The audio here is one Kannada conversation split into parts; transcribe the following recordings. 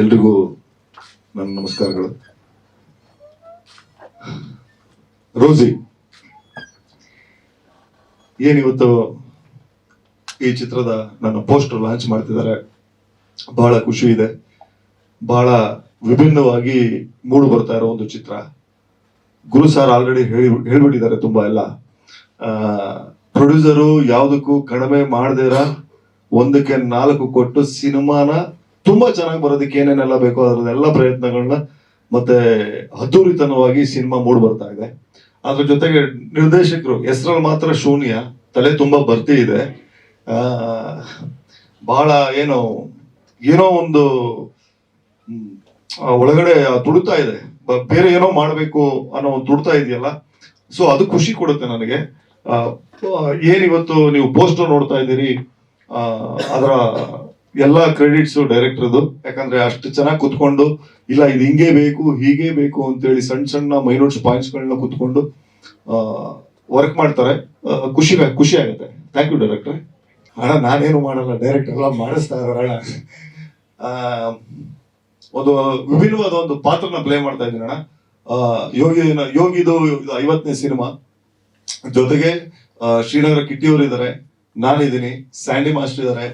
ಎಲ್ರಿಗೂ ನನ್ನ ನಮಸ್ಕಾರಗಳು. ರೋಸಿ ಏನಿವತ್ತು ಈ ಚಿತ್ರದ ನನ್ನ ಪೋಸ್ಟರ್ ಲಾಂಚ್ ಮಾಡ್ತಿದ್ದಾರೆ. ಬಹಳ ಖುಷಿ ಇದೆ. ಬಹಳ ವಿಭಿನ್ನವಾಗಿ ಮೂಡು ಬರ್ತಾ ಇರೋ ಒಂದು ಚಿತ್ರ. ಗುರು ಸರ್ ಆಲ್ರೆಡಿ ಹೇಳಿ, ಹೇಳ್ಬಿಟ್ಟಿದ್ದಾರೆ ತುಂಬಾ ಎಲ್ಲ. ಪ್ರೊಡ್ಯೂಸರು ಯಾವುದಕ್ಕೂ ಕಡಿಮೆ ಮಾಡದಿರ ಒಂದಕ್ಕೆ ನಾಲ್ಕು ಕೊಟ್ಟು ಸಿನಿಮಾನ ತುಂಬಾ ಚೆನ್ನಾಗಿ ಬರೋದಕ್ಕೆ ಏನೇನೆಲ್ಲ ಬೇಕೋ ಅದರದೆಲ್ಲ ಪ್ರಯತ್ನಗಳನ್ನ ಮತ್ತೆ ಅದ್ದೂರಿತನವಾಗಿ ಸಿನಿಮಾ ಮೂಡ್ ಬರ್ತಾ ಇದೆ. ಅದ್ರ ಜೊತೆಗೆ ನಿರ್ದೇಶಕರು, ಹೆಸರಲ್ಲಿ ಮಾತ್ರ ಶೂನ್ಯ, ತಲೆ ತುಂಬಾ ಬರ್ತಿ ಇದೆ. ಬಹಳ ಏನು, ಏನೋ ಒಂದು ಒಳಗಡೆ ತುಡುತ್ತಾ ಇದೆ. ಬೇರೆ ಏನೋ ಮಾಡಬೇಕು ಅನ್ನೋ ಒಂದು ತುಡ್ತಾ ಇದೆಯಲ್ಲ, ಸೊ ಅದು ಖುಷಿ ಕೊಡುತ್ತೆ ನನಗೆ. ಏನಿವತ್ತು ನೀವು ಪೋಸ್ಟರ್ ನೋಡ್ತಾ ಇದ್ದೀರಿ ಅದರ ಎಲ್ಲ ಕ್ರೆಡಿಟ್ಸ್ ಡೈರೆಕ್ಟರ್ದು ಯಾಕಂದ್ರೆ ಅಷ್ಟು ಚೆನ್ನಾಗಿ ಕುತ್ಕೊಂಡು ಇಲ್ಲ ಇದು ಹಿಂಗೆ ಬೇಕು ಹೀಗೆ ಬೇಕು ಅಂತೇಳಿ ಸಣ್ಣ ಸಣ್ಣ ಮೈನೋಟ್ಸ್ ಪಾಯಿಂಟ್ಸ್ಗಳನ್ನ ಕುತ್ಕೊಂಡು ವರ್ಕ್ ಮಾಡ್ತಾರೆ. ಖುಷಿ ಖುಷಿ ಆಗುತ್ತೆ. ಥ್ಯಾಂಕ್ ಯು ಡೈರೆಕ್ಟರ್ ಅಣ್ಣ ನಾನೇನು ಮಾಡಲ್ಲ. ಡೈರೆಕ್ಟರ್ ಎಲ್ಲ ಮಾಡಿಸ್ತಾ ಆ, ಒಂದು ವಿಭಿನ್ನವಾದ ಒಂದು ಪಾತ್ರನ ಪ್ಲೇ ಮಾಡ್ತಾ ಇದ್ದೀನಿ ಅಣ್ಣ. ಯೋಗಿ ಯೋಗಿದು ಐವತ್ತನೇ ಸಿನಿಮಾ ಜೊತೆಗೆ ಶ್ರೀನಗರ ಕಿಟ್ಟಿಯವರು ಇದ್ದಾರೆ ನಾನಿದ್ದೀನಿ. ಸ್ಯಾಂಡಿ ಮಾಸ್ಟರ್ ಇದ್ದಾರೆ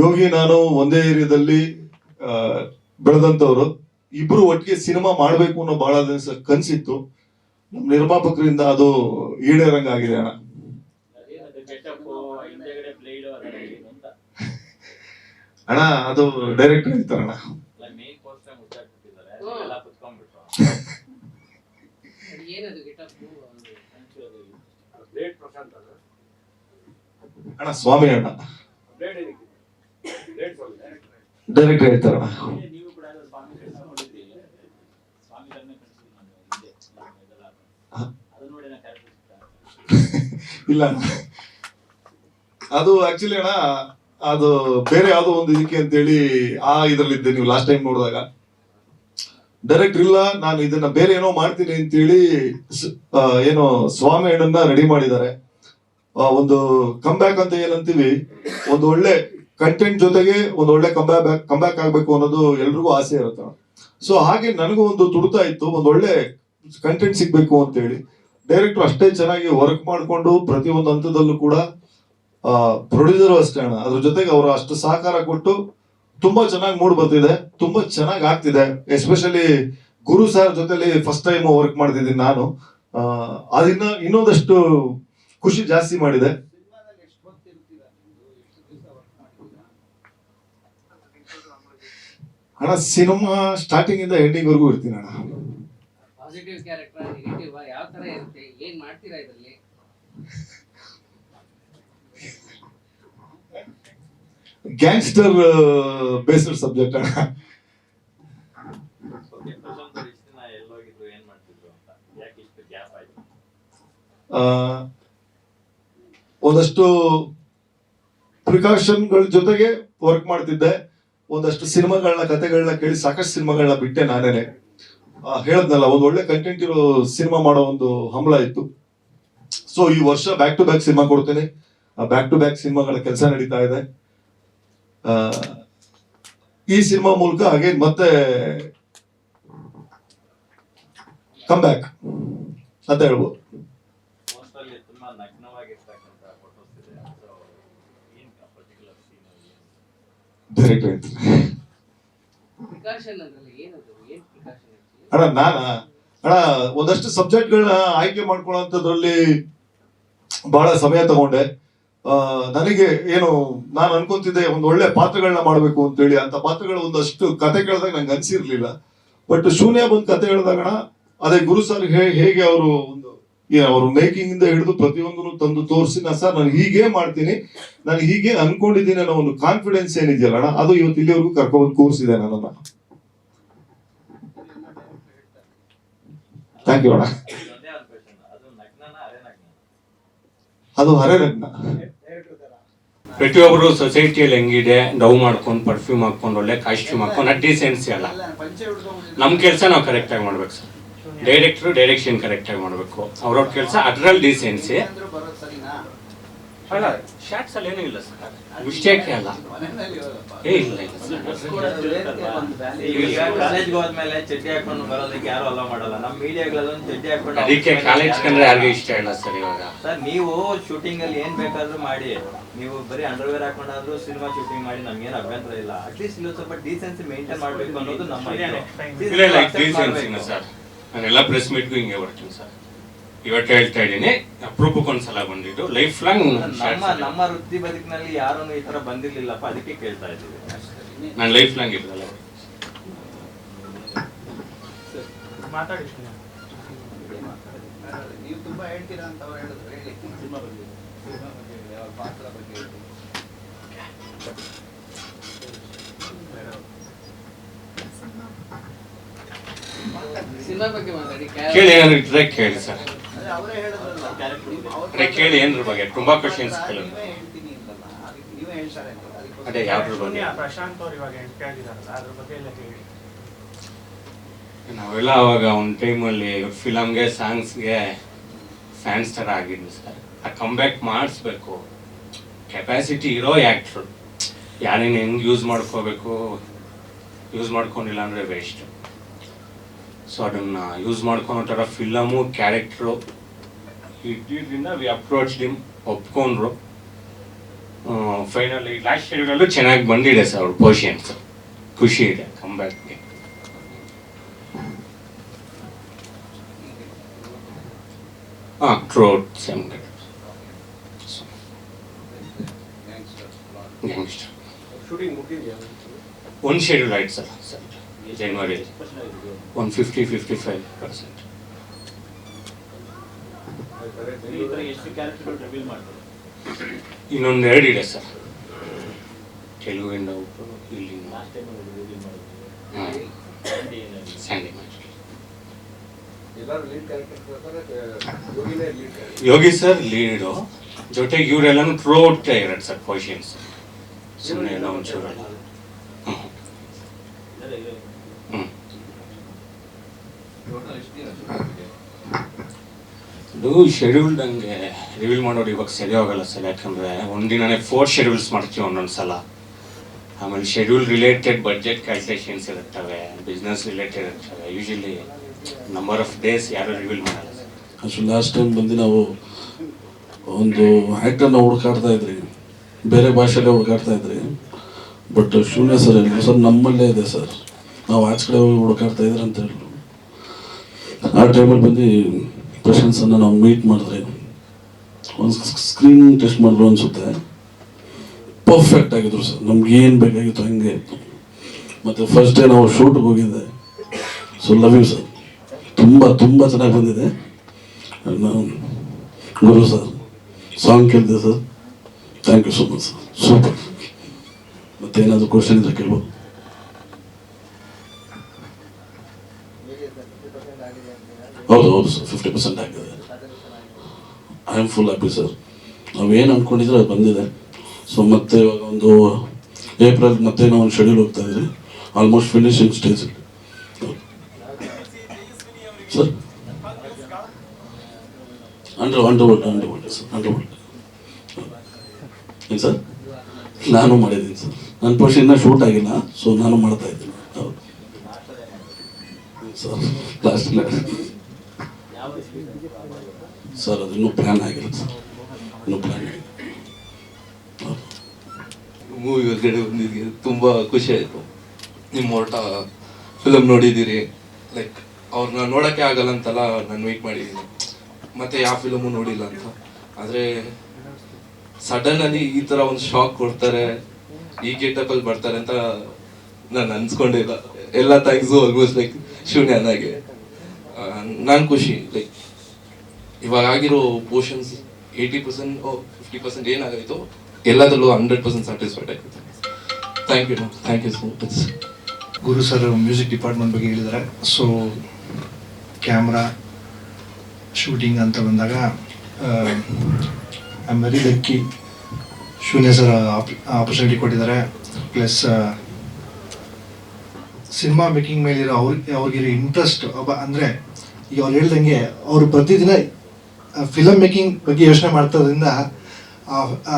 ಯೋಗಿ ನಾನು ಒಂದೇ ಏರಿಯಾದಲ್ಲಿ ಬೆಳೆದಂತವರು ಇಬ್ರು ಒಟ್ಟಿಗೆ ಸಿನಿಮಾ ಮಾಡಬೇಕು ಅನ್ನೋ ಬಹಳ ದಿವಸ ಕನ್ಸಿತ್ತು. ನಮ್ಮ ನಿರ್ಮಾಪಕರಿಂದ ಅದು ಅಣ್ಣ. ಹಿಂದೆಗಡೆ ಬ್ಲೇಡ್ ಅಂತ ಅಣ್ಣ, ಅದು ಡೈರೆಕ್ಟ್ ಹೇಳ್ತಾರಣ್ಣ ಅಣ್ಣ, ಸ್ವಾಮಿ ಅಣ್ಣ. ಡೈರೆಕ್ಟ್ ಹೇಳ್ತಾರ. ಇಲ್ಲ. ಅದು ಆಕ್ಚುಲಿ ಅಣ್ಣ, ಅದು ಬೇರೆ ಯಾವ್ದೋ ಒಂದು ಇದಕ್ಕೆ ಅಂತೇಳಿ ಆ ಇದ್ರಲ್ಲಿದ್ದೆ ನೀವು ಲಾಸ್ಟ್ ಟೈಮ್ ನೋಡಿದಾಗ. ಡೈರೆಕ್ಟ್ ಇಲ್ಲ, ನಾನು ಇದನ್ನ ಬೇರೆ ಏನೋ ಮಾಡ್ತೀನಿ ಅಂತೇಳಿ ಏನೋ ಸ್ವಾಮಿ ಹೆಣ್ಣನ್ನ ರೆಡಿ ಮಾಡಿದ್ದಾರೆ. ಒಂದು ಕಮ್ ಬ್ಯಾಕ್ ಅಂತ ಏನಂತೀವಿ, ಒಂದು ಒಳ್ಳೆ ಕಂಟೆಂಟ್ ಜೊತೆಗೆ ಒಂದು ಒಳ್ಳೆ ಕಂಬ್ಯಾಕ್ ಕಂಬ್ಯಾಕ್ ಆಗ್ಬೇಕು ಅನ್ನೋದು ಎಲ್ರಿಗೂ ಆಸೆ ಇರುತ್ತೆ. ಸೊ ಹಾಗೆ ನನಗೂ ಒಂದು ತುಡುತ ಇತ್ತು, ಒಂದು ಒಳ್ಳೆ ಕಂಟೆಂಟ್ ಸಿಗ್ಬೇಕು ಅಂತೇಳಿ. ಡೈರೆಕ್ಟರ್ ಅಷ್ಟೇ ಚೆನ್ನಾಗಿ ವರ್ಕ್ ಮಾಡಿಕೊಂಡು ಪ್ರತಿಯೊಂದು ಹಂತದಲ್ಲೂ ಕೂಡ ಪ್ರೊಡ್ಯೂಸರ್ ಅಷ್ಟೇ ಅಣ್ಣ. ಅದ್ರ ಜೊತೆಗೆ ಅವರು ಅಷ್ಟು ಸಹಕಾರ ಕೊಟ್ಟು ತುಂಬಾ ಚೆನ್ನಾಗಿ ಮೂಡ್ ಬರ್ತಿದೆ, ತುಂಬಾ ಚೆನ್ನಾಗಿ ಆಗ್ತಿದೆ. ಎಸ್ಪೆಷಲಿ ಗುರು ಸರ್ ಜೊತೆಲಿ ಫಸ್ಟ್ ಟೈಮ್ ವರ್ಕ್ ಮಾಡ್ತಿದ್ದೀನಿ ನಾನು. ಅದನ್ನ ಇನ್ನೊಂದಷ್ಟು ಖುಷಿ ಜಾಸ್ತಿ ಮಾಡಿದೆ. ಅಣ್ಣ ಸಿನಿಮಾ ಸ್ಟಾರ್ಟಿಂಗ್ ಇಂದ ಎಂಡಿಂಗ್ ವರೆಗೂ ಇರ್ತೀನಿ ಅಣ್ಣ. ಪಾಸಿಟಿವ್ ಕ್ಯಾರೆಕ್ಟರ್ ನೆಗೆಟಿವ್ ಯಾವ ತರ ಇರುತ್ತೆ ಏನ್ ಮಾಡ್ತೀರಾ ಇದರಲ್ಲಿ? ಗ್ಯಾಂಗ್ಸ್ಟರ್ ಬೇಸ್ಡ್ ಸಬ್ಜೆಕ್ಟ್ ಅಣ್ಣ. ಒಂದಷ್ಟು ಪ್ರಿಕಾಷನ್ಗಳ ಜೊತೆಗೆ ವರ್ಕ್ ಮಾಡ್ತಿದ್ದೆ. ಒಂದಷ್ಟು ಸಿನಿಮಾಗಳನ್ನ, ಕತೆಗಳನ್ನ ಕೇಳಿ ಸಾಕಷ್ಟು ಸಿನಿಮಾಗಳನ್ನ ಬಿಟ್ಟೆ ನಾನೇನೆ. ಹೇಳದ್ನಲ್ಲ, ಒಂದು ಒಳ್ಳೆ ಕಂಟೆಂಟ್ ಇರೋ ಸಿನಿಮಾ ಮಾಡೋ ಒಂದು ಹಂಬಲ ಇತ್ತು. ಸೊ ಈ ವರ್ಷ ಬ್ಯಾಕ್ ಟು ಬ್ಯಾಕ್ ಸಿನಿಮಾ ಕೊಡ್ತೇನೆ. ಬ್ಯಾಕ್ ಟು ಬ್ಯಾಕ್ ಸಿನಿಮಾಗಳ ಕೆಲಸ ನಡೀತಾ ಇದೆ. ಈ ಸಿನಿಮಾ ಮೂಲಕ ಹಾಗೆ ಮತ್ತೆ ಕಮ್ ಬ್ಯಾಕ್ ಅಂತ ಹೇಳ್ಬೋದು ಮೋಸ್ಟಲ್ಲಿ ತುಂಬಾ ನಗ್ನವಾಗಿರ್ತಕ್ಕಂಥ ಫೋಟೋಸ್ ಇದೆ ಸೊ ಏನ್ ಪರ್ಟಿಕ್ಯುಲರ್ ಸೀನ್ ಅಲ್ಲಿ ಡೈರೆಕ್ಟ್ ಅಣ್ಣ ನಾನ? ಅಣ್ಣ ಒಂದಷ್ಟು ಸಬ್ಜೆಕ್ಟ್ಗಳನ್ನ ಆಯ್ಕೆ ಮಾಡ್ಕೊಳ್ಳೋಂಥದ್ರಲ್ಲಿ ಬಹಳ ಸಮಯ ತಗೊಂಡೆ. ನನಗೆ ಏನು ನಾನು ಅನ್ಕೊಂತಿದ್ದೆ ಒಂದು ಒಳ್ಳೆ ಪಾತ್ರಗಳನ್ನ ಮಾಡ್ಬೇಕು ಅಂತೇಳಿ. ಅಂತ ಪಾತ್ರಗಳು ಒಂದಷ್ಟು ಕತೆ ಕೇಳಿದಾಗ ನಂಗೆ ಅನ್ಸಿರ್ಲಿಲ್ಲ. ಬಟ್ ಶೂನ್ಯ ಬಂದ್ ಕತೆ ಹೇಳಿದಾಗ ಅದೇ ಗುರು ಸರ್ ಹೇಗೆ ಅವರು ಒಂದು ಅವರು ಮೇಕಿಂಗ್ ಇಂದ ಹಿಡಿದು ಪ್ರತಿಯೊಂದನ್ನು ತಂದು ತೋರಿಸಿ ನಾ ಸರ್, ನಾನು ಹೀಗೆ ಮಾಡ್ತೀನಿ. ನಾನು ಹೀಗೆ ಅನ್ಕೊಂಡಿದ್ದೀನಿ ಅನ್ನೋ ಒಂದು ಕಾನ್ಫಿಡೆನ್ಸ್ ಏನಿದೆಯಲ್ಲ ಅಣ್ಣ, ಅದು ಇವತ್ತು ಇಲ್ಲಿವರೆಗೂ ಕರ್ಕೊಂಡ್ಬಂದು ಕೂರಿಸಿದೆ ನನ್ನನ್ನ. ಥ್ಯಾಂಕ್ ಯು ಅಣ್ಣ. ಅದು ರತ್ನ. ನಗ್ನ ಪ್ರತಿಯೊಬ್ಬರು ಸೊಸೈಟಿಯಲ್ಲಿ ಹೆಂಗಿದೆ ಡವ್ ಮಾಡ್ಕೊಂಡು ಪರ್ಫ್ಯೂಮ್ ಹಾಕೊಂಡು, ಒಳ್ಳೆ ಕಾಸ್ಟ್ಯೂಮ್ ಹಾಕೊಂಡು ಅದು ಡಿಸೆನ್ಸಿ ಅಲ್ಲ. ನಮ್ಮ ಕೆಲಸ ನಾವು ಕರೆಕ್ಟಾಗಿ ಮಾಡ್ಬೇಕು ಸರ್. ಡೈರೆಕ್ಟ್ರು ಡೈರೆಕ್ಷನ್ ಕರೆಕ್ಟಾಗಿ ಮಾಡಬೇಕು. ಅವ್ರವ್ರ ಕೆಲಸ ಅದ್ರಲ್ಲಿ ಡಿಸೆನ್ಸಿ ಅಲ್ಲ ಶಾರ್ಟ್ಸ್ ಅಲ್ಲಿ ಏನೂ ಇಲ್ಲ ಸರ್. ಮಿಸ್ಟೇಕ್ ಅಲ್ಲ. ಏ ಇಲ್ಲ ಈಗ ಕಾಲೇಜ್ಗೆ ಹೋದ್ಮೇಲೆ ಚಡ್ಡಿ ಹಾಕೊಂಡು ಬರೋದಕ್ಕೆ ಯಾರು ಅಲ್ಲ ಮಾಡಲ್ಲ. ನಮ್ಮ ಮೀಡಿಯಾಗಳಲ್ಲೊಂದು ಚಡ್ಡಿ ಹಾಕೊಂಡು ಅದಕ್ಕೆ ಕಾಲೇಜ್ ಕಂಡ್ರೆ ಯಾರಿಗೂ ಇಷ್ಟ ಇಲ್ಲ ಸರ್ ಇವಾಗ. ಸರ್ ನೀವು ಶೂಟಿಂಗ್ ಅಲ್ಲಿ ಏನ್ ಬೇಕಾದ್ರೂ ಮಾಡಿ. ನೀವು ಬರೀ ಅಂಡರ್ವೇರ್ ಹಾಕೊಂಡಾದ್ರೂ ಸಿನಿಮಾ ಶೂಟಿಂಗ್ ಮಾಡಿ ನಮ್ಗೇನು ಅಭ್ಯಂತರ ಇಲ್ಲ. ಅಟ್ಲೀಸ್ಟ್ ನೀವು ಸ್ವಲ್ಪ ಡೀಸೆನ್ಸಿ ಮೇಂಟೈನ್ ಮಾಡಬೇಕು ಅನ್ನೋದು ನಮ್ಮ. ಇಲ್ಲ ಇಲ್ಲ Accept ಸರ್. ನಾನೆಲ್ಲ ಪ್ರೆಸ್ ಮೀಟ್ಗೂ ಹಿಂಗೆ ಬರ್ತೀನಿ ಸರ್. ಇವತ್ತು ಹೇಳ್ತಾ ಇದ್ದೀನಿ ಅಪ್ರೂಪಕ್ಕೆ ಒಂದ್ಸಲ ಬಂದಿದ್ದು ಲೈಫ್ ಲಾಂಗ್ ನಮ್ಮ ನಮ್ಮ ವೃತ್ತಿ ಬದುಕಿನಲ್ಲಿ ಯಾರೂ ಈ ತರ ಬಂದಿರ್ಲಿಲ್ಲಪ್ಪ ಅದಕ್ಕೆ ಕೇಳ್ತಾ ಇದ್ದೀವಿ. ನಾನು ಲೈಫ್ ಲಾಂಗ್ ಇರಲ್ಲ ನೀವು ತುಂಬಾ ಹೇಳ್ತೀರಾ ಅಂತ ಅವ್ರು ಹೇಳಿದ್ರು. ಹೇಳಿ ಸಿನಿಮಾ ಬಗ್ಗೆ. ಸಿನಿಮಾ ಬಗ್ಗೆ ಪಾತ್ರ ಬಗ್ಗೆ ಹೇಳಿ ಸಿನಿಮಾ ಬಗ್ಗೆ ಮಾತಾಡಿ ಕೇಳಿ ಏನಾದ್ರು ಇದ್ರೆ ಕೇಳಿ ಸರ್. ಅದೇ ಕೇಳಿ ಏನ್ರ ಬಗ್ಗೆ? ತುಂಬಾ ಕ್ವಶನ್ಸ್ ಕೇಳಿ ನೀವೇ ಹೇಳ್ತೀನಿ ಅಂತಲ್ಲ ನೀವೇ ಹೇಳ್ತಾರೆ. ಅಂತ ಅದಕ್ಕೋಸ್ಕರ ಅದೇ ಯಾವ್ದ್ರ ಬಗ್ಗೆ? ಪ್ರಶಾಂತ್ ಅವ್ರು ಇವಾಗ ಎಂಟ್ರಿ ಆಗಿದಾರಲ್ಲ ಅದ್ರ ಬಗ್ಗೆ ಎಲ್ಲ ಹೇಳಿ ನಾವೆಲ್ಲ ಅವಾಗ ಒಂದು ಟೈಮಲ್ಲಿ ಫಿಲಮ್ಗೆ ಸಾಂಗ್ಸ್ಗೆ ಫ್ಯಾನ್ಸ್ ಥರ ಆಗಿದ್ವಿ ಸರ್. ಆ ಕಂಬ್ಯಾಕ್ ಮಾಡಿಸ್ಬೇಕು. ಕೆಪಾಸಿಟಿ ಇರೋ ಆ್ಯಕ್ಟ್ರು ಯಾರೇನು ಹೆಂಗೆ ಯೂಸ್ ಮಾಡ್ಕೋಬೇಕು? ಯೂಸ್ ಮಾಡ್ಕೊಂಡಿಲ್ಲ ಅಂದರೆ ವೇಸ್ಟ್ ಸೊ ಅದನ್ನು ಯೂಸ್ ಮಾಡ್ಕೊಳೋ ಥರ ಫಿಲಮು ಕ್ಯಾರೆಕ್ಟ್ರು ಇದ್ದಿದ್ದರಿಂದ ವಿ ಅಪ್ರೋಚ್ ಡಿಮ್ ಒಪ್ಕೊಂಡ್ರು. ಫೈನಲಿ ಲಾಸ್ಟ್ ಶೆಡ್ಯೂಲಲ್ಲೂ ಚೆನ್ನಾಗಿ ಬಂದಿದೆ ಸರ್ ಅವ್ರ ಪೋಷನ್ಸ್ ಖುಷಿ ಇದೆ ಕಂಬ್ಯಾಕ್ಗೆ ಹಾಂ ಟ್ರೋಟ್ ಸೇಮ್ ಗ್ಯಾಂಗ್ಸ್ಟರ್ ಒಂದು ಶೆಡ್ಯೂಲ್ ಆಯ್ತು sir sir. Fifty fifty five percent ಇನ್ನೊಂದು ಎರಡು ಇದೆ ಸರ್ ತೆಲುಗಿಂದ ಒಬ್ಬರು ಇಲ್ಲಿ ಯೋಗಿ ಸರ್ ಲೀಡು ಜೊತೆಗೆ ಇವರೆಲ್ಲನೂ ಪ್ರೋಟ್ ಇರತ್ತೆ ಸರ್ ಕ್ವಶನ್ಸ್ ಸುಮ್ಮನೆ ಎಲ್ಲ ಒಂಚೂರಲ್ಲ ಹ್ಞೂ ಅದೇ ಇದು. ಹ್ಞೂ ಟೋಟಲ್ ಶೆಡ್ಯೂಲ್ದಂಗೆ ರಿವೀಲ್ ಮಾಡೋರು ಇವಾಗ ಸರಿ ಹೋಗಲ್ಲ ಸರ್, ಯಾಕಂದರೆ ಫೋರ್ ಶೆಡ್ಯೂಲ್ಸ್ ಮಾಡ್ತೀವಿ ಒಂದೊಂದು ಸಲ ಆಮೇಲೆ ಶೆಡ್ಯೂಲ್ ರಿಲೇಟೆಡ್ ಬಜೆಟ್ ಕ್ಯಾಲ್ಕುಲೇಷನ್ಸ್ ಇರುತ್ತವೆ ಬಿಸ್ನೆಸ್ ರಿಲೇಟೆಡ್ ಇರ್ತವೆ ಯೂಶಲಿ ನಂಬರ್ ಆಫ್ ಡೇಸ್ ಯಾರು ರಿವೀಲ್ ಮಾಡಲ್ಲ ಅಷ್ಟು ಲಾಸ್ಟ್ ಟೈಮ್ ಬಂದು ನಾವು ಒಂದು ಆ್ಯಕ್ಟರ್ನ ಹುಡುಕಾಡ್ತಾ ಇದ್ರಿ. ಬೇರೆ ಭಾಷೆಯಲ್ಲೇ ಹುಡುಕಾಡ್ತಾ ಇದ್ರಿ. ಬಟ್ ಶೂನ್ಯ ಸರ್ ಸರ್ ನಮ್ಮಲ್ಲೇ ಇದೆ ಸರ್. ನಾವು ಆಚೆ ಕಡೆ ಹೋಗಿ ಹುಡುಕಾಡ್ತಾ ಇದ್ರಿ ಅಂತ ಹೇಳಿದ್ರು ಆ ಟೈಮಲ್ಲಿ ಬಂದು ಪೇಷನ್ಸನ್ನು ನಾವು ಮೀಟ್ ಮಾಡಿದ್ರೆ ಒಂದು ಸ್ಕ್ರೀನಿಂಗ್ ಟೆಸ್ಟ್ ಮಾಡಿದ್ರು ಅನಿಸುತ್ತೆ. ಪರ್ಫೆಕ್ಟ್ ಆಗಿದ್ರು ಸರ್. ನಮ್ಗೆ ಏನು ಬೇಕಾಗಿತ್ತು ಹಂಗೆ. ಇತ್ತು ಮತ್ತು ಫಸ್ಟ್ ಡೇ ನಾವು ಶೂಟ್ಗೆ ಹೋಗಿದ್ದೆ. ಸೊ ಲವ್ ಯು ಸರ್ ತುಂಬ ತುಂಬ ಚೆನ್ನಾಗಿ ಬಂದಿದೆ. ನಾನು ಗುರು ಸರ್ ಸಾಂಗ್ ಕೇಳಿದೆ sir thank you so much sir super ಮತ್ತೇನಾದರೂ ಕ್ವಶನ್ ಇದ್ರೆ ಕೇಳ್ಬೋದು. ಹೌದು ಹೌದು ಸರ್ ಫಿಫ್ಟಿ ಪರ್ಸೆಂಟ್ ಆಗಿದೆ. I am full happy sir ನಾವೇನು ಅಂದ್ಕೊಂಡಿದ್ರೆ ಅದು ಬಂದಿದೆ. ಸೊ ಮತ್ತೆ ಇವಾಗ ಒಂದು ಏಪ್ರಿಲ್ ಮತ್ತೆ ನಾವು ಒಂದು ಶೆಡ್ಯೂಲ್ ಹೋಗ್ತಾ ಇದ್ದೀವಿ. Almost finishing stage sir under underworld underworld sir underworld ಏನು ಸರ್ ನಾನು ಮಾಡಿದ್ದೀನಿ ಸರ್ ನನ್ನ ಪೋಷನ್ ಇನ್ನೂ ಶೂಟ್ ಆಗಿಲ್ಲ ಸೊ ನಾನು ಮಾಡ್ತಾ ಇದ್ದೀನಿ. ಹೌದು. ಸರ್ ಲಾಸ್ಟ್ ಸರ್ ಅದು ಇನ್ನೂ ಪ್ಲ್ಯಾನ್ ಆಗಿರುತ್ತೆ ಸರ್ ಇನ್ನೂ ಪ್ಲ್ಯಾನ್ ಆಗಿದೆ ಮೂವಿ ಬಂದಿದ್ದೀರಿ ತುಂಬ ಖುಷಿ ಆಯಿತು. ನಿಮ್ಮ ಹೊರಟ ಫಿಲಮ್ ನೋಡಿದ್ದೀರಿ. ಲೈಕ್ ಅವ್ರನ್ನ ನೋಡೋಕ್ಕೆ ಆಗಲ್ಲ ಅಂತಲ್ಲ ನಾನು ವೆಯ್ಟ್ ಮಾಡಿದ್ದೀನಿ. ಮತ್ತೆ ಯಾವ ಫಿಲಮು ನೋಡಿಲ್ಲ ಅಂತ. ಆದರೆ ಸಡನ್ನಲ್ಲಿ ಈ ಥರ ಒಂದು ಶಾಕ್ ಕೊಡ್ತಾರೆ, ಈ ಗೆಟಪಲ್ಲಿ ಬರ್ತಾರೆ ಅಂತ ನಾನು ಅನ್ಸ್ಕೊಂಡಿಲ್ಲ ಎಲ್ಲ ಥ್ಯಾಂಕ್ಸು ಆಲ್ಮೋಸ್ಟ್ ಲೈಕ್ ಶೂನ್ಯನಾಗೆ. ನಾನು ಖುಷಿ ಲೈಕ್ ಇವಾಗ ಆಗಿರೋ portions eighty percent fifty percent ಏನಾಗೈತೋ ಎಲ್ಲದರಲ್ಲೂ ಹಂಡ್ರೆಡ್ ಪರ್ಸೆಂಟ್ ಸ್ಯಾಟಿಸ್ಫೈಡ್ ಆಗುತ್ತೆ thank you thank you so much Guru sir music department ಬಗ್ಗೆ ಹೇಳಿದ್ದಾರೆ ಸೊ ಕ್ಯಾಮ್ರಾ ಶೂಟಿಂಗ್ ಅಂತ ಬಂದಾಗ ಐ ವೆರಿ ಲಕ್ಕಿ ಶೂನ್ಯ ಸರ್ ಆಪರ್ಚುನಿಟಿ ಕೊಟ್ಟಿದ್ದಾರೆ. ಪ್ಲಸ್ ಸಿನಿಮಾ ಮೇಕಿಂಗ್ ಮೇಲಿರೋ ಅವ್ರಿಗೆ ಅವ್ರಿಗಿರೋ ಇಂಟ್ರೆಸ್ಟ್ ಒಬ್ಬ ಅಂದರೆ ಈಗ ಅವ್ರು ಹೇಳ್ದಂಗೆ ಅವರು ಪ್ರತಿದಿನ ಫಿಲಮ್ ಮೇಕಿಂಗ್ ಬಗ್ಗೆ ಯೋಚನೆ ಮಾಡ್ತಾದ್ರಿಂದ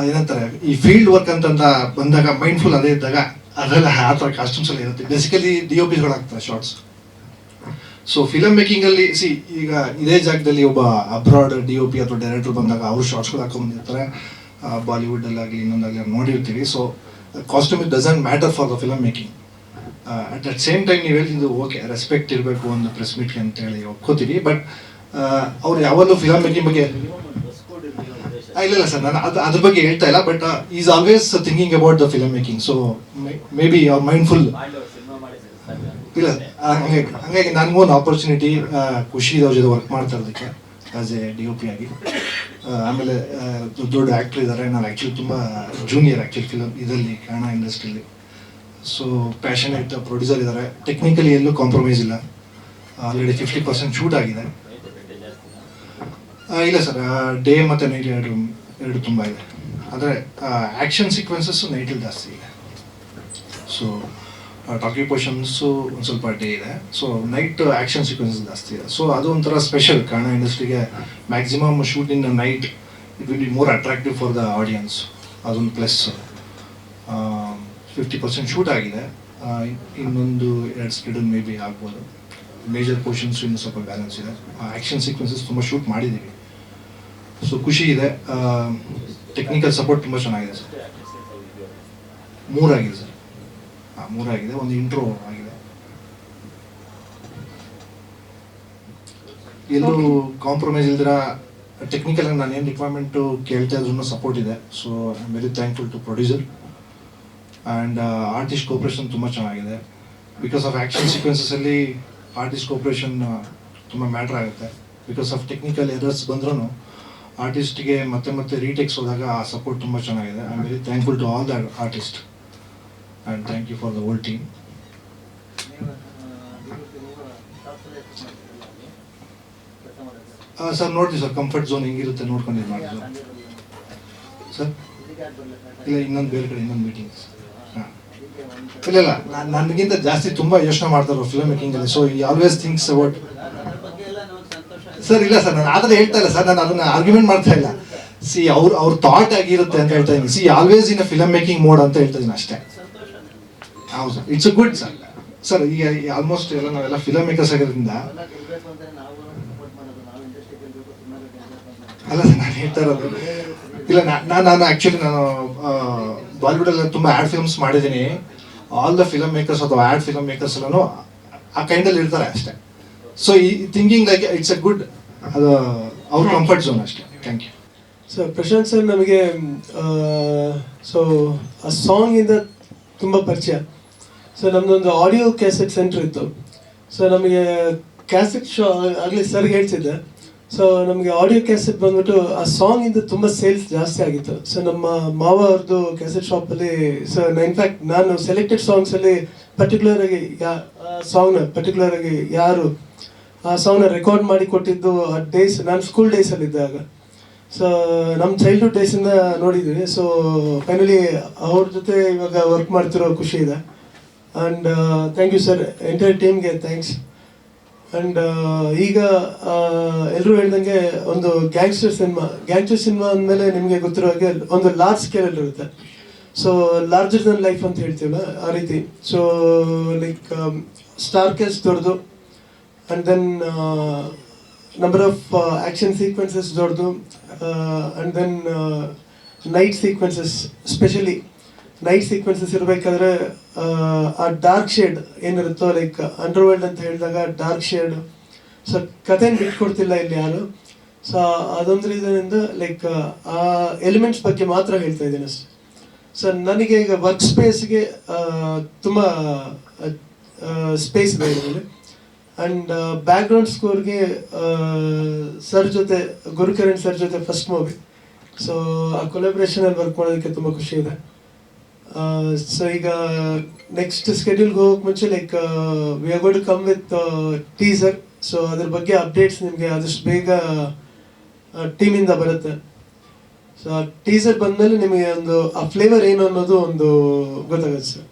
ಏನಂತಾರೆ, ಈ ಫೀಲ್ಡ್ ವರ್ಕ್ ಅಂತಂತ ಬಂದಾಗ ಮೈಂಡ್ಫುಲ್ ಅದೇ ಇದ್ದಾಗ ಅದೆಲ್ಲ ಆ ಥರ ಕಾಸ್ಟ್ಯೂಮ್ಸ್ ಎಲ್ಲ ಇರುತ್ತೆ. ಬೇಸಿಕಲಿ ಡಿ ಒ ಪಿಸ್ಗಳಾಗ್ತವೆ ಶಾರ್ಟ್ಸ್ ಸೊ ಫಿಲಮ್ ಮೇಕಿಂಗ್ ಅಲ್ಲಿ ಸಿ ಈಗ ಇದೇ ಜಾಗದಲ್ಲಿ ಒಬ್ಬ ಅಬ್ರಾಡ್ ಡಿ ಒ ಪಿ ಅಥವಾ ಡೈರೆಕ್ಟರ್ ಬಂದಾಗ ಅವರು ಶಾರ್ಟ್ಸ್ಗಳು ಬಾಲಿವುಡ್ ಅಲ್ಲಾಗಲಿ, ಇನ್ನೊಂದಾಗಲಿ ನೋಡಿರ್ತೀವಿ. So costume it doesn't matter for the film making at that same time ನೀವು ಹೇಳ್ತಿದ್ದು ಓಕೆ ರೆಸ್ಪೆಕ್ಟ್ ಇರಬೇಕು ಒಂದು ಪ್ರೆಸ್ ಮೀಟ್ಗೆ ಅಂತ ಹೇಳಿ ಒಪ್ಕೋತೀವಿ ಬಟ್ ಅವ್ರು ಯಾವಾಗಲೂ ಫಿಲಮ್ ಮೇಕಿಂಗ್ ಬಗ್ಗೆ ಇಲ್ಲ ಇಲ್ಲ ಸರ್ ನಾನು ಅದು, ಅದ್ರ ಬಗ್ಗೆ ಹೇಳ್ತಾ ಇಲ್ಲ but is always thinking about the film making so maybe ಅವ್ರ ಮೈಂಡ್ಫುಲ್ ಇಲ್ಲ ಹಂಗೆ ಹಂಗಾಗಿ ಹಂಗಾಗಿ ನನಗೂ ಒಂದು ಆಪರ್ಚುನಿಟಿ ಖುಷಿ ಅವ್ರ ಜೊತೆ ವರ್ಕ್ ಮಾಡ್ತಾ ಇರೋದಕ್ಕೆ as a D O P ಆಗಿ. ಆಮೇಲೆ ದೊಡ್ಡ ದೊಡ್ಡ ಆ್ಯಕ್ಟ್ರ್ ಇದ್ದಾರೆ ನಾನು ಆ್ಯಕ್ಚುಲಿ ತುಂಬ ಜೂನಿಯರ್ ಆ್ಯಕ್ಚುಲಿ ಫಿಲಮ್ ಇದರಲ್ಲಿ ಕನ್ನಡ ಇಂಡಸ್ಟ್ರಿಲಿ ಸೊ ಪ್ಯಾಷನೇಟ್ ಪ್ರೊಡ್ಯೂಸರ್ ಇದ್ದಾರೆ ಟೆಕ್ನಿಕಲಿ ಎಲ್ಲೂ ಕಾಂಪ್ರಮೈಸ್ ಇಲ್ಲ. ಆಲ್ರೆಡಿ ಫಿಫ್ಟಿ ಪರ್ಸೆಂಟ್ ಶೂಟ್ ಆಗಿದೆ. ಇಲ್ಲ ಸರ್ ಡೇ ಮತ್ತು ನೈಟ್ ಎರಡು ಎರಡು ತುಂಬ ಇದೆ. ಆದರೆ ಆ್ಯಕ್ಷನ್ ಸೀಕ್ವೆನ್ಸಸ್ಸು ನೈಟಲ್ಲಿ ಜಾಸ್ತಿ ಇದೆ. ಸೊ ಟಾಕಿ ಪೋರ್ಷನ್ಸು ಒಂದು ಸ್ವಲ್ಪ ಡೇ ಇದೆ. ಸೊ ನೈಟ್ ಆ್ಯಕ್ಷನ್ ಸೀಕ್ವೆನ್ಸಸ್ ಜಾಸ್ತಿ ಇದೆ. ಸೊ ಅದು ಒಂಥರ ಸ್ಪೆಷಲ್ ಕನ್ನಡ ಇಂಡಸ್ಟ್ರಿಗೆ maximum shoot in night it will be more attractive for the audience ಅದೊಂದು ಪ್ಲಸ್ ಫಿಫ್ಟಿ ಪರ್ಸೆಂಟ್ ಶೂಟ್ ಆಗಿದೆ. ಇನ್ನೊಂದು ಎರಡು ಸ್ಕಿಡಲ್ ಮೇ ಬಿ ಆಗ್ಬೋದು. ಮೇಜರ್ ಪೋರ್ಷನ್ಸ್ ಇನ್ನು ಸ್ವಲ್ಪ ಬ್ಯಾಲೆನ್ಸ್ ಇದೆ. ಆ್ಯಕ್ಷನ್ ಸೀಕ್ವೆನ್ಸಸ್ ತುಂಬ ಶೂಟ್ ಮಾಡಿದ್ದೀವಿ. ಸೊ ಖುಷಿ ಇದೆ. ಟೆಕ್ನಿಕಲ್ ಸಪೋರ್ಟ್ ತುಂಬ ಚೆನ್ನಾಗಿದೆ ಸರ್ ಮೂರಾಗಿದೆ ಸರ್ ಹಾಂ ಮೂರಾಗಿದೆ. ಒಂದು ಇಂಟ್ರೋ ಆಗಿದೆ. ಎಲ್ಲೂ ಕಾಂಪ್ರಮೈಸ್ ಇಲ್ದಿರ ಟೆಕ್ನಿಕಲ್ ನಾನು ಏನು ರಿಕ್ವೈರ್ಮೆಂಟು ಕೇಳ್ತಾ ಇದ್ರು ಸಪೋರ್ಟ್ ಇದೆ. So I am very thankful to producer and artist cooperation ತುಂಬ ಚೆನ್ನಾಗಿದೆ. ಬಿಕಾಸ್ ಆಫ್ ಆ್ಯಕ್ಷನ್ ಸೀಕ್ವೆನ್ಸಸಲ್ಲಿ ಆರ್ಟಿಸ್ಟ್ ಕೋಪ್ರೇಷನ್ ತುಂಬ ಮ್ಯಾಟ್ರ್ ಆಗುತ್ತೆ. ಬಿಕಾಸ್ ಆಫ್ ಟೆಕ್ನಿಕಲ್ ಎರರ್ಸ್ ಬಂದ್ರೂ ಆರ್ಟಿಸ್ಟ್ಗೆ ಮತ್ತೆ ಮತ್ತೆ ರೀಟೇಕ್ಸ್ ಹೋದಾಗ ಆ ಸಪೋರ್ಟ್ ತುಂಬ ಚೆನ್ನಾಗಿದೆ. I am very thankful to all the artist and thank you for the old team sir ನೋಡ್ತೀವಿ ಸರ್ ಕಂಫರ್ಟ್ ಝೋನ್ ಹೆಂಗಿರುತ್ತೆ ನೋಡ್ಕೊಂಡು ಇದು ಮಾಡಿದ್ದು ಸರ್ ಇಲ್ಲ, ಇನ್ನೊಂದು ಬೇರೆ ಕಡೆ, ಇನ್ನೊಂದು ಮೀಟಿಂಗ್ ಹಾಂ ಇಲ್ಲ ಇಲ್ಲ ನನಗಿಂತ ಜಾಸ್ತಿ ತುಂಬಾ ಯೋಚನೆ ಮಾಡ್ತಾರೆ ಫಿಲ್ಮ್ ಮೇಕಿಂಗಲ್ಲಿ ಸೊ ಈ ಆಲ್ವೇಸ್ ಥಿಂಕ್ಸ್ ಅಬೌಟ್ ಸರ್, ಇಲ್ಲ ಸರ್, ನಾನು ಆದರೆ ಹೇಳ್ತಾ ಇಲ್ಲ ಸರ್. ನಾನು ಅದನ್ನ ಆರ್ಗ್ಯುಮೆಂಟ್ ಮಾಡ್ತಾ ಇಲ್ಲ. ಸಿ ಅವ್ರ ಅವ್ರ ಥಾಟ್ ಆಗಿರುತ್ತೆ ಅಂತ ಹೇಳ್ತಾ ಇದ್ದೀನಿ. See always in film making mode ಅಂತ ಹೇಳ್ತಾ ಇದ್ದೀನಿ ಅಷ್ಟೇ. ಹೌದು sir. It's a good sir sir ಈಗ ಆಲ್ಮೋಸ್ಟ್ ಎಲ್ಲ ನಾವೆಲ್ಲ ಫಿಲಮ್ ಮೇಕರ್ಸ್ ಆಗಿರೋದ್ರಿಂದ ಅಲ್ಲ ಸರ್, ನಾನು ಹೇಳ್ತಾ ಇರೋದು ಇಲ್ಲ ನಾನು ಆ್ಯಕ್ಚುಲಿ ನಾನು ಬಾಲಿವುಡಲ್ಲಿ ತುಂಬ ಆ್ಯಡ್ ಫಿಲ್ಮ್ಸ್ ಮಾಡಿದ್ದೀನಿ. ಆಲ್ ದ ಫಿಲಮ್ ಮೇಕರ್ಸ್ ಅಥವಾ ಆ್ಯಡ್ ಫಿಲಮ್ ಮೇಕರ್ಸ್ ಎಲ್ಲನೂ ಆ ಕೈಂಡಲ್ಲಿ ಇರ್ತಾರೆ ಅಷ್ಟೇ. ಸೊ ಈ thinking like it's a good ಅದು ಅವ್ರ ಕಂಫರ್ಟ್ ಝೋನ್ ಅಷ್ಟೇ. Thank you so Prashanth sir ನಮಗೆ ಸೊ ಆ ಸಾಂಗಿಂದ ತುಂಬ ಪರಿಚಯ. ಸೊ ನಮ್ಮದೊಂದು ಆಡಿಯೋ ಕ್ಯಾಸೆಟ್ ಸೆಂಟರ್ ಇತ್ತು. ಸೊ ನಮಗೆ ಕ್ಯಾಸೆಟ್ ಶೋ ಆಗಲಿ ಸರ್ಗೆ ಹೇಳ್ತಿದ್ದೆ. ಸೊ ನಮಗೆ ಆಡಿಯೋ ಕ್ಯಾಸೆಟ್ ಬಂದ್ಬಿಟ್ಟು ಆ ಸಾಂಗ್ ಇಂದ ತುಂಬ ಸೇಲ್ಸ್ ಜಾಸ್ತಿ ಆಗಿತ್ತು. ಸೊ ನಮ್ಮ ಮಾವ ಅವ್ರದ್ದು ಕ್ಯಾಸೆಟ್ ಶಾಪಲ್ಲಿ ಸೊ ಇನ್ಫ್ಯಾಕ್ಟ್ ನಾನು ಸೆಲೆಕ್ಟೆಡ್ ಸಾಂಗ್ಸಲ್ಲಿ ಪರ್ಟಿಕ್ಯುಲರ್ ಆಗಿ ಯಾ ಸಾಂಗ್ನ ಪರ್ಟಿಕ್ಯುಲರ್ ಆಗಿ ಯಾರು, ಆ ಸಾಂಗ್ನ ರೆಕಾರ್ಡ್ ಮಾಡಿ ಕೊಟ್ಟಿದ್ದು ಆ ಡೇಸ್ ನಾನು ಸ್ಕೂಲ್ ಡೇಸಲ್ಲಿದ್ದಾಗ ಸೊ ನಮ್ಮ ಚೈಲ್ಡ್ಹುಡ್ ಡೇಸಿಂದ ನೋಡಿದ್ವಿ. ಸೊ ಫೈನಲಿ ಅವ್ರ ಜೊತೆ ಇವಾಗ ವರ್ಕ್ ಮಾಡ್ತಿರೋ ಖುಷಿ ಇದೆ. And thank you sir entire ಟೀಮ್ಗೆ ಥ್ಯಾಂಕ್ಸ್ ಆ್ಯಂಡ್ ಈಗ ಎಲ್ಲರೂ ಹೇಳ್ದಂಗೆ ಒಂದು ಗ್ಯಾಂಗ್ಸ್ಟರ್ ಸಿನಿಮಾ ಗ್ಯಾಂಗ್ಸ್ಟರ್ ಸಿನಿಮಾ ಅಂದಮೇಲೆ ನಿಮಗೆ ಗೊತ್ತಿರೋ ಹಾಗೆ ಒಂದು ಲಾರ್ಜ್ ಸ್ಕೇಲಲ್ಲಿ ಇರುತ್ತೆ. ಸೊ ಲಾರ್ಜರ್ ದನ್ ಲೈಫ್ ಅಂತ ಹೇಳ್ತೀವಲ್ಲ ಆ ರೀತಿ. ಸೊ ಲೈಕ್ ಸ್ಟಾರ್ ಕ್ಯಾಸ್ಟ್ ದೊಡ್ಡದು and then number of action sequences ದೊಡ್ಡದು and then night sequences especially night sequences ಇರಬೇಕಾದ್ರೆ, ಆ ಡಾರ್ಕ್ ಶೇಡ್ ಏನಿರುತ್ತೋ ಲೈಕ್ ಅಂಡರ್ವರ್ಲ್ಡ್ ಅಂತ ಹೇಳಿದಾಗ ಡಾರ್ಕ್ ಶೇಡ್ ಸೊ ಕಥೆನ ಬಿಟ್ಕೊಡ್ತಿಲ್ಲ ಇಲ್ಲಿ ಯಾರು. ಸೊ ಅದೊಂದು ರೀಸನಿಂದ ಲೈಕ್ ಆ ಎಲಿಮೆಂಟ್ಸ್ ಬಗ್ಗೆ ಮಾತ್ರ ಹೇಳ್ತಾ ಇದ್ದೀನಿ ಅಷ್ಟೆ. ಸೊ ನನಗೆ ಈಗ ವರ್ಕ್ ಸ್ಪೇಸ್ಗೆ ತುಂಬ ಸ್ಪೇಸ್ ಇದರಲ್ಲಿ. ಆ್ಯಂಡ್ ಬ್ಯಾಕ್ಗ್ರೌಂಡ್ ಸ್ಕೋರ್ಗೆ ಸರ್ ಜೊತೆ, ಗುರುಕರಣ್ ಸರ್ ಜೊತೆ ಫಸ್ಟ್ ಮೂವಿ ಸೊ ಆ ಕೊಲಾಬ್ರೇಷನಲ್ಲಿ ವರ್ಕ್ ಮಾಡೋದಕ್ಕೆ ತುಂಬ ಖುಷಿ ಇದೆ. ಸೊ ಈಗ ನೆಕ್ಸ್ಟ್ ಸ್ಕೆಡ್ಯೂಲ್ಗೆ ಹೋಗೋಕೆ ಮುಂಚೆ like we are gonna come with teaser so ಅದ್ರ ಬಗ್ಗೆ ಅಪ್ಡೇಟ್ಸ್ ನಿಮಗೆ ಆದಷ್ಟು ಬೇಗ ಟೀಮಿಂದ ಬರುತ್ತೆ. ಸೊ ಆ ಟೀಸರ್ ಬಂದಮೇಲೆ ನಿಮಗೆ ಒಂದು, ಆ ಫ್ಲೇವರ್ ಏನು ಅನ್ನೋದು ಒಂದು ಗೊತ್ತಾಗುತ್ತೆ ಸರ್